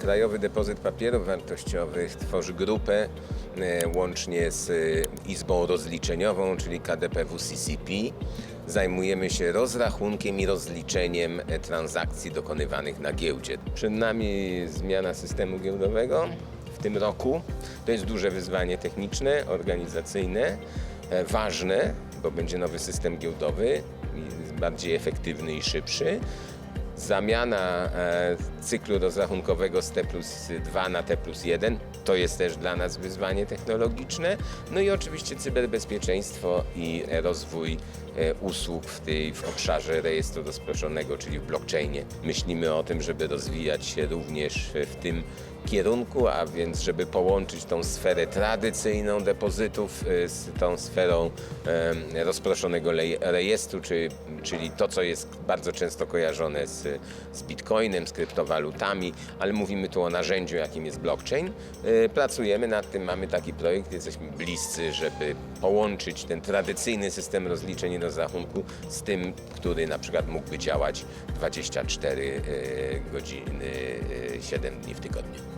Krajowy Depozyt Papierów Wartościowych tworzy grupę e, łącznie z e, Izbą Rozliczeniową, czyli KDPW-CCP. Zajmujemy się rozrachunkiem i rozliczeniem e, transakcji dokonywanych na giełdzie. Przed nami zmiana systemu giełdowego w tym roku. To jest duże wyzwanie techniczne, organizacyjne, ważne, bo będzie nowy system giełdowy, bardziej efektywny i szybszy. Zamiana e, cyklu rozrachunkowego z T plus 2 na T plus 1 to jest też dla nas wyzwanie technologiczne. No i oczywiście cyberbezpieczeństwo i rozwój e, usług w, tej, w obszarze rejestru rozproszonego, czyli w blockchainie. Myślimy o tym, żeby rozwijać się również w tym kierunku, a więc żeby połączyć tą sferę tradycyjną depozytów e, z tą sferą rozproszonego rejestru, czy, czyli to, co jest bardzo często kojarzone z, z bitcoinem, z kryptowalutami, ale mówimy tu o narzędziu, jakim jest blockchain. E, Pracujemy nad tym, mamy taki projekt, jesteśmy bliscy, żeby połączyć ten tradycyjny system rozliczeń i rozrachunku z tym, który na przykład mógłby działać 24 e, godziny, e, 7 dni w tygodniu.